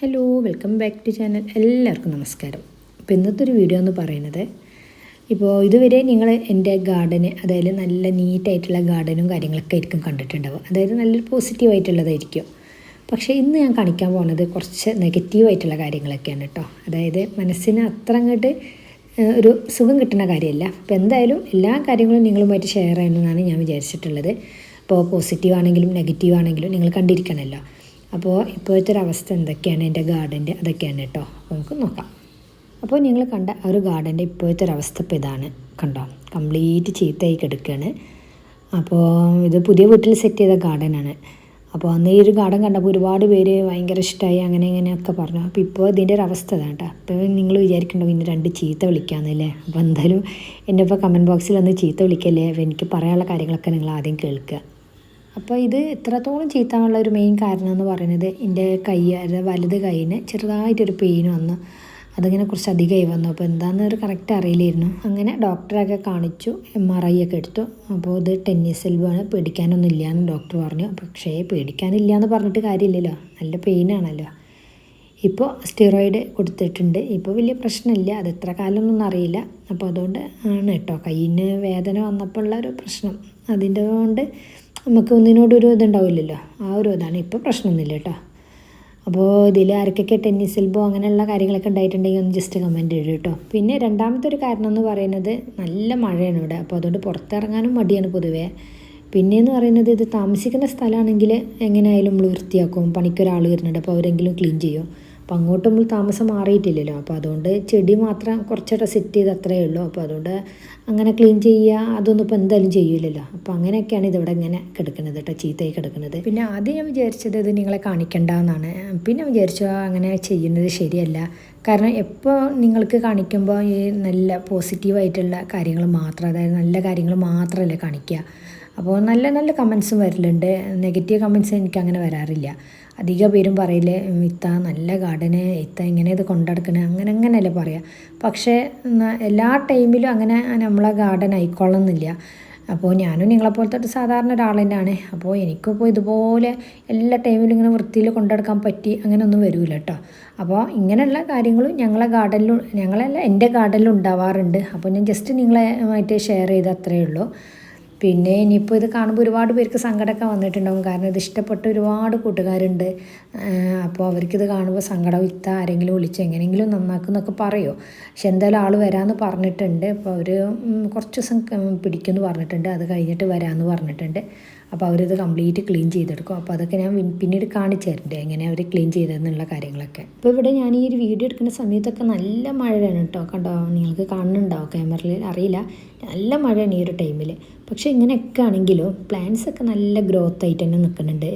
Hello welcome back to channel എല്ലാവർക്കും നമസ്കാരം. അപ്പോൾ ഇന്നത്തെ ഒരു വീഡിയോ എന്ന് പറയുന്നത് ഇപ്പോൾ ഇതുവരെ നിങ്ങൾ എന്റെ ഗാർഡന് അതായത് നല്ല നീറ്റായിട്ടുള്ള ഗാർഡനും കാര്യങ്ങളൊക്കെ ആയിരിക്കും കണ്ടിട്ടുണ്ടാവും അതായത് നല്ലൊരു പോസിറ്റീവായിട്ടുള്ളതായിരിക്കും പക്ഷേ ഇന്ന് ഞാൻ കാണിക്കാൻ പോകുന്നത് കുറച്ച് നെഗറ്റീവായിട്ടുള്ള കാര്യങ്ങളൊക്കെയാണ് കേട്ടോ. അതായത് മനസ്സിന് അത്ര അങ്ങോട്ട് ഒരു സുഖം കിട്ടുന്ന കാര്യമല്ല. അപ്പോൾ എന്തായാലും എല്ലാ കാര്യങ്ങളും നിങ്ങളുമായിട്ട് ഷെയർ ചെയ്യണമെന്നാണ് ഞാൻ വിചാരിച്ചിട്ടുള്ളത്. ഇപ്പോൾ പോസിറ്റീവ് ആണെങ്കിലും നെഗറ്റീവ് ആണെങ്കിലും നിങ്ങൾ കണ്ടിരിക്കണമല്ലോ അപ്പോൾ ഇപ്പോഴത്തെ ഒരു അവസ്ഥ എന്തൊക്കെയാണ്? എന്റെ ഗാർഡന്റെ അതൊക്കെയാണ് കേട്ടോ. നമുക്ക് നോക്കാം. അപ്പോൾ നിങ്ങൾ കണ്ട ആ ഒരു ഗാർഡന്റെ ഇപ്പോഴത്തെ ഒരു അവസ്ഥ ഇപ്പോൾ ഇതാണ് കണ്ടോ? കംപ്ലീറ്റ് ചീത്തയായി കിടക്കുകയാണ് അപ്പോൾ ഇത് പുതിയ വീട്ടിൽ സെറ്റ് ചെയ്ത ഗാർഡനാണ്. അപ്പോൾ അന്ന് ഈ ഒരു ഗാർഡൻ കണ്ടപ്പോൾ ഒരുപാട് പേര് ഭയങ്കര ഇഷ്ടമായി അങ്ങനെ ഇങ്ങനെയൊക്കെ പറഞ്ഞു. അപ്പോൾ ഇപ്പോൾ ഇതിന്റെ ഒരു അവസ്ഥ ഇതാണ് കേട്ടോ. അപ്പോൾ നിങ്ങൾ വിചാരിക്കണ്ടോ പിന്നെ രണ്ട് ചീത്ത വിളിക്കാമെന്നല്ലേ അപ്പോൾ എന്തായാലും എന്റെ ഇപ്പോൾ കമന്റ് ബോക്സിൽ ഒന്ന് ചീത്ത വിളിക്കല്ലേ? അപ്പോൾ എനിക്ക് പറയാനുള്ള കാര്യങ്ങളൊക്കെ നിങ്ങൾ ആദ്യം കേൾക്കുക. അപ്പോൾ ഇത് ഇത്രത്തോളം ചീത്താനുള്ള ഒരു മെയിൻ കാരണം എന്ന് പറയുന്നത് എന്റെ കൈ വലത് കൈയിന് ചെറുതായിട്ടൊരു പെയിൻ വന്നു. അതിങ്ങനെ കുറച്ച് അധികമായി വന്നു. അപ്പോൾ എന്താണെന്നൊരു കറക്റ്റ് അറിയില്ലായിരുന്നു. അങ്ങനെ ഡോക്ടറൊക്കെ കാണിച്ചു എം ആർ ഐ ഒക്കെ എടുത്തു. അപ്പോൾ ഇത് ടെന്നീസ് എൽബാണ് പേടിക്കാനൊന്നും ഇല്ല എന്ന് ഡോക്ടർ പറഞ്ഞു. പക്ഷേ പേടിക്കാനില്ല എന്ന് പറഞ്ഞിട്ട് കാര്യമില്ലല്ലോ. നല്ല പെയിനാണല്ലോ ഇപ്പോൾ സ്റ്റിറോയിഡ് കൊടുത്തിട്ടുണ്ട്. ഇപ്പോൾ വലിയ പ്രശ്നമില്ല. അത് എത്ര കാലമൊന്നും അറിയില്ല. അപ്പോൾ അതുകൊണ്ട് ആണ് കേട്ടോ. കയ്യിന് വേദന വന്നപ്പോൾ ഉള്ള ഒരു പ്രശ്നം. അതിന്റെ കൊണ്ട് നമുക്ക് ഒന്നിനോടൊരു ഇതുണ്ടാവില്ലല്ലോ. ആ ഒരു ഇതാണ്. ഇപ്പോൾ പ്രശ്നമൊന്നുമില്ല കേട്ടോ. അപ്പോൾ ഇതിൽ ആർക്കൊക്കെ ടെന്നീസ് എൽബോ അങ്ങനെയുള്ള കാര്യങ്ങളൊക്കെ ഉണ്ടായിട്ടുണ്ടെങ്കിൽ ഒന്ന് ജസ്റ്റ് കമന്റ് ഇടും കേട്ടോ. പിന്നെ രണ്ടാമത്തെ ഒരു കാരണം എന്ന് പറയുന്നത് നല്ല മഴയാണ് ഇവിടെ. അപ്പോൾ അതുകൊണ്ട് പുറത്തിറങ്ങാനും മടിയാണ് പൊതുവേ. പിന്നെയെന്ന് പറയുന്നത് ഇത് താമസിക്കുന്ന സ്ഥലമാണെങ്കിൽ എങ്ങനെയായാലും നമ്മൾ വൃത്തിയാക്കും. പണിക്കൊരാൾ വരുന്നുണ്ട്. അപ്പോൾ അവരെങ്കിലും ക്ലീൻ ചെയ്യും. അപ്പോൾ അങ്ങോട്ട് നമ്മൾ താമസം മാറിയിട്ടില്ലല്ലോ. അപ്പോൾ അതുകൊണ്ട് ചെടി മാത്രം കുറച്ചൊക്കെ സെറ്റ് ചെയ്ത് അത്രയേ ഉള്ളൂ. അപ്പോൾ അതുകൊണ്ട് അങ്ങനെ ക്ലീൻ ചെയ്യുക അതൊന്നും ഇപ്പോൾ എന്തായാലും ചെയ്യില്ലല്ലോ അപ്പോൾ അങ്ങനെയൊക്കെയാണ് ഇതിവിടെ ഇങ്ങനെ കിടക്കുന്നത് കേട്ടോ ചീത്തയായി കിടക്കുന്നത്. പിന്നെ ആദ്യം ഞാൻ വിചാരിച്ചത് ഇത് നിങ്ങളെ കാണിക്കണ്ട എന്നാണ് പിന്നെ വിചാരിച്ചു അങ്ങനെ ചെയ്യുന്നത് ശരിയല്ല. കാരണം എപ്പോൾ നിങ്ങൾക്ക് കാണിക്കുമ്പോൾ ഈ നല്ല പോസിറ്റീവായിട്ടുള്ള കാര്യങ്ങൾ മാത്രം അതായത് നല്ല കാര്യങ്ങൾ മാത്രമല്ലേ കാണിക്കുക. അപ്പോൾ നല്ല നല്ല കമൻസും വരലുണ്ട്. നെഗറ്റീവ് കമൻസ് എനിക്ക് അങ്ങനെ വരാറില്ല. അധിക പേരും പറയില്ലേ "ഉം, ഇത്ത നല്ല ഗാർഡന് ഇത്ത ഇങ്ങനെ ഇത് കൊണ്ടെടുക്കണേ അങ്ങനെ അങ്ങനെയല്ലേ പറയുക പക്ഷേ എല്ലാ ടൈമിലും അങ്ങനെ നമ്മളെ ഗാർഡൻ ആയിക്കൊള്ളുന്നില്ല. അപ്പോൾ ഞാനും നിങ്ങളെപ്പോലത്തെ ഒരു സാധാരണ ഒരാൾ തന്നെയാണ്. അപ്പോൾ എനിക്കിപ്പോൾ ഇതുപോലെ എല്ലാ ടൈമിലും ഇങ്ങനെ വൃത്തിയിൽ കൊണ്ടെടുക്കാൻ പറ്റി അങ്ങനെയൊന്നും വരില്ല കേട്ടോ. അപ്പോൾ ഇങ്ങനെയുള്ള കാര്യങ്ങളും ഞങ്ങളെ ഗാർഡനിലും ഞങ്ങളല്ല എന്റെ ഗാർഡനിലും ഉണ്ടാവാറുണ്ട്. അപ്പോൾ ഞാൻ ജസ്റ്റ് നിങ്ങളെ ആയിട്ട് ഷെയർ ചെയ്ത് അത്രയേ ഉള്ളൂ. പിന്നെ ഇനിയിപ്പോൾ ഇത് കാണുമ്പോൾ ഒരുപാട് പേർക്ക് സങ്കടമൊക്കെ വന്നിട്ടുണ്ടാകും കാരണം ഇത് ഇഷ്ടപ്പെട്ട ഒരുപാട് കൂട്ടുകാരുണ്ട്. അപ്പോൾ അവർക്കിത് കാണുമ്പോൾ സങ്കടം ഇത്ത ആരെങ്കിലും വിളിച്ച് എങ്ങനെയെങ്കിലും നന്നാക്കുന്നൊക്കെ പറയുമോ പക്ഷെ എന്തായാലും ആൾ വരാമെന്ന് പറഞ്ഞിട്ടുണ്ട്. അപ്പോൾ അവർ കുറച്ച് ദിവസം പിടിക്കുമെന്ന് പറഞ്ഞിട്ടുണ്ട്. അത് കഴിഞ്ഞിട്ട് വരാമെന്ന് പറഞ്ഞിട്ടുണ്ട്. അപ്പോൾ അവരത് കംപ്ലീറ്റ് ക്ലീൻ ചെയ്തെടുക്കും. അപ്പോൾ അതൊക്കെ ഞാൻ പിന്നീട് കാണിച്ചു തരുന്നുണ്ട് എങ്ങനെ അവർ ക്ലീൻ ചെയ്തതെന്നുള്ള കാര്യങ്ങളൊക്കെ. അപ്പോൾ ഇവിടെ ഞാൻ ഈ ഒരു വീഡിയോ എടുക്കുന്ന സമയത്തൊക്കെ നല്ല മഴയാണ് കേട്ടോ കണ്ടോ? നിങ്ങൾക്ക് കാണുന്നുണ്ടാവും ക്യാമറയിൽ അറിയില്ല. നല്ല മഴയാണ് ഈ ഒരു ടൈമിൽ പക്ഷേ ഇങ്ങനെയൊക്കെ ആണെങ്കിലും പ്ലാന്റ്സ് ഒക്കെ നല്ല ഗ്രോത്ത് ആയിട്ട് തന്നെ നിൽക്കുന്നുണ്ട്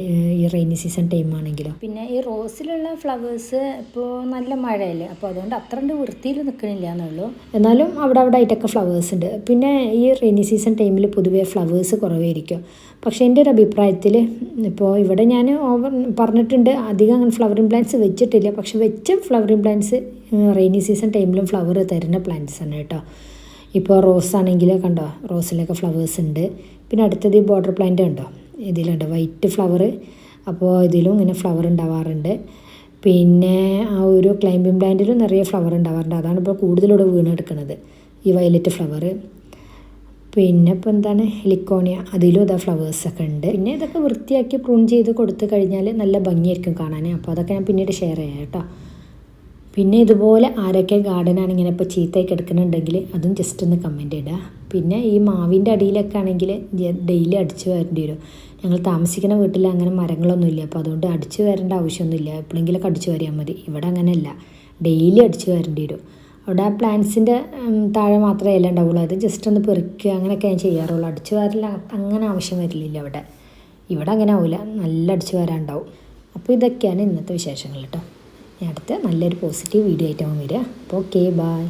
ഈ റെയിനി സീസൺ ടൈം ആണെങ്കിലും. പിന്നെ ഈ റോസിലുള്ള ഫ്ലവേഴ്സ് ഇപ്പോൾ നല്ല മഴയല്ലേ? അപ്പോൾ അതുകൊണ്ട് അത്രണ്ട് വൃത്തിയിൽ നിൽക്കണില്ല എന്നുള്ളൂ. എന്നാലും അവിടെ അവിടെ ആയിട്ടൊക്കെ ഫ്ലവേഴ്സ് ഉണ്ട്. പിന്നെ ഈ റെയിനി സീസൺ ടൈമിൽ പൊതുവേ ഫ്ലവേഴ്സ് കുറവായിരിക്കും. പക്ഷേ എന്റെ ഒരു അഭിപ്രായത്തിൽ ഇപ്പോൾ ഇവിടെ ഞാൻ ഓവർ പറഞ്ഞിട്ടുണ്ട് അധികം ഫ്ലവറിങ് പ്ലാന്റ്സ് വെച്ചിട്ടില്ല. പക്ഷെ വെച്ച ഫ്ലവറിങ് പ്ലാന്റ്സ് റെയിനി സീസൺ ടൈമിലും ഫ്ലവർ തരുന്ന പ്ലാന്റ്സ് ആണ് കേട്ടോ. ഇപ്പോൾ റോസ് ആണെങ്കിൽ കണ്ടോ റോസിലൊക്കെ ഫ്ലവേഴ്സ് ഉണ്ട്. പിന്നെ അടുത്തത് ഈ ബോർഡർ പ്ലാന്റ് ഉണ്ടോ ഇതിലുണ്ട് വൈറ്റ് ഫ്ലവർ അപ്പോൾ ഇതിലും ഇങ്ങനെ ഫ്ലവർ ഉണ്ടാവാറുണ്ട്. പിന്നെ ആ ഒരു ക്ലൈംബിംഗ് പ്ലാന്റിലും നിറയെ ഫ്ലവർ ഉണ്ടാവാറുണ്ട്. അതാണ് ഇപ്പോൾ കൂടുതലൂടെ വീണെടുക്കുന്നത് ഈ വയലറ്റ് ഫ്ലവർ പിന്നെ ഇപ്പോൾ എന്താണ് ഹെലിക്കോണിയ അതിലും ഇതാ ഫ്ലവേഴ്സൊക്കെ ഉണ്ട്. പിന്നെ ഇതൊക്കെ വൃത്തിയാക്കി പ്രൂൺ ചെയ്ത് കൊടുത്തു കഴിഞ്ഞാൽ നല്ല ഭംഗിയായിരിക്കും കാണാൻ. അപ്പോൾ അതൊക്കെ ഞാൻ പിന്നീട് ഷെയർ ചെയ്യാം കേട്ടോ. പിന്നെ ഇതുപോലെ ആരൊക്കെ ഗാർഡനാണ് ഇങ്ങനെ ഇപ്പോൾ ചീത്തയായി കിടക്കുന്നുണ്ടെങ്കിൽ അതും ജസ്റ്റ് ഒന്ന് കമന്റ് ഇടുക പിന്നെ ഈ മാവിന്റെ അടിയിലൊക്കെ ആണെങ്കിൽ ഡെയിലി അടിച്ചു വരേണ്ടി വരും. ഞങ്ങൾ താമസിക്കുന്ന വീട്ടിൽ അങ്ങനെ മരങ്ങളൊന്നുമില്ല അപ്പോൾ അതുകൊണ്ട് അടിച്ചു വരേണ്ട ആവശ്യമൊന്നുമില്ല എപ്പോഴെങ്കിലൊക്കെ അടിച്ചു വരിയാൽ മതി. ഇവിടെ അങ്ങനെയല്ല. ഡെയിലി അടിച്ചു വരേണ്ടി വരും. അവിടെ ആ പ്ലാന്റ്സിന്റെ താഴെ മാത്രമേ ഇല ഉണ്ടാവുള്ളൂ. അത് ജസ്റ്റ് ഒന്ന് പെറുക്കുക അങ്ങനെയൊക്കെ ഞാൻ ചെയ്യാറുള്ളൂ. അടിച്ചു വാരില്ല അങ്ങനെ ആവശ്യം വരില്ല അവിടെ ഇവിടെ അങ്ങനെ ആവില്ല നല്ല അടിച്ചു വരാനുണ്ടാവും. അപ്പോൾ ഇതൊക്കെയാണ് ഇന്നത്തെ വിശേഷങ്ങൾ കേട്ടോ. ഞാൻ അടുത്ത നല്ലൊരു പോസിറ്റീവ് വീഡിയോ ആയിട്ടാവും വരിക. അപ്പോൾ ഓക്കെ ബായ്